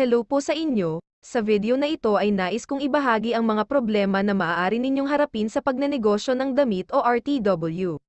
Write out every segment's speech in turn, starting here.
Hello po sa inyo, sa video na ito ay nais kong ibahagi ang mga problema na maaari ninyong harapin sa pagnenegosyo ng damit o RTW.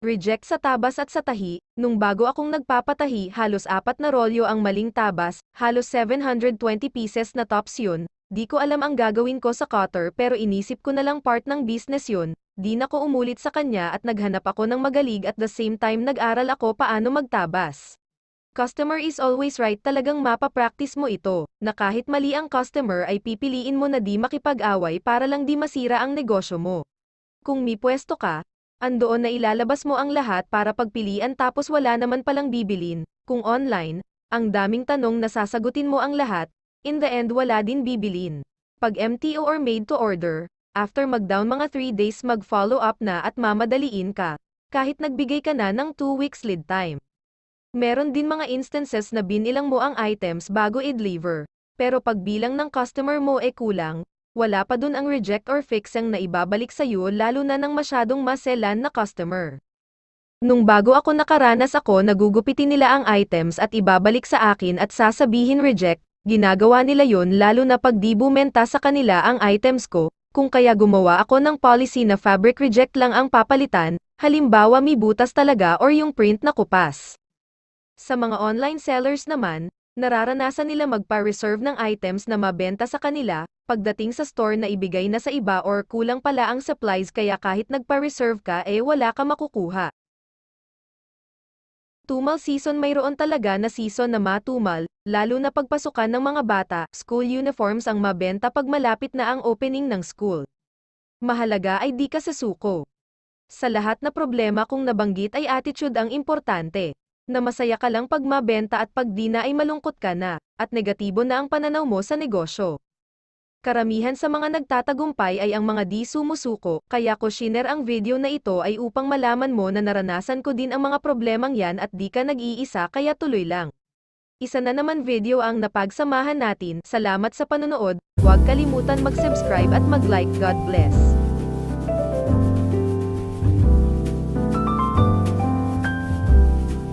Reject sa tabas at sa tahi, nung bago akong nagpapatahi halos apat na rolyo ang maling tabas, halos 720 pieces na tops yun, di ko alam ang gagawin ko sa cutter pero inisip ko na lang part ng business yun, di na ko umulit sa kanya at naghanap ako ng magalig at the same time nag-aral ako paano magtabas. Customer is always right talagang mapapractice mo ito, na kahit mali ang customer ay pipiliin mo na di makipag-away para lang di masira ang negosyo mo. Kung may pwesto ka, andoon na ilalabas mo ang lahat para pagpilian tapos wala naman palang bibilin. Kung online, ang daming tanong na sasagutin mo ang lahat, in the end wala din bibilin. Pag MTO or made to order, after mag-down mga 3 days mag-follow up na at mamadaliin ka, kahit nagbigay ka na ng 2 weeks lead time. Meron din mga instances na binilang mo ang items bago i-deliver, pero pag bilang ng customer mo e kulang, wala pa dun ang reject or fix ang naibabalik sa'yo lalo na ng masyadong maselan na customer. Nung bago ako nakaranas ako nagugupitin nila ang items at ibabalik sa akin at sasabihin reject, ginagawa nila yon lalo na pag di bumenta sa kanila ang items ko, kung kaya gumawa ako ng policy na fabric reject lang ang papalitan, halimbawa may butas talaga or yung print na kupas. Sa mga online sellers naman, nararanasan nila magpa-reserve ng items na mabenta sa kanila, pagdating sa store na ibigay na sa iba or kulang pala ang supplies kaya kahit nagpa-reserve ka eh wala ka makukuha. Tumal season mayroon talaga na season na matumal, lalo na pagpasukan ng mga bata, school uniforms ang mabenta pag malapit na ang opening ng school. Mahalaga ay di ka sasuko. Sa lahat na problema kung nabanggit ay attitude ang importante na masaya ka lang pag mabenta at pag di na ay malungkot ka na, at negatibo na ang pananaw mo sa negosyo. Karamihan sa mga nagtatagumpay ay ang mga di sumusuko, kaya ko shiner ang video na ito ay upang malaman mo na naranasan ko din ang mga problemang yan at di ka nag-iisa kaya tuloy lang. Isa na naman video ang napagsamahan natin, salamat sa panonood, huwag kalimutan mag-subscribe at mag-like, God bless.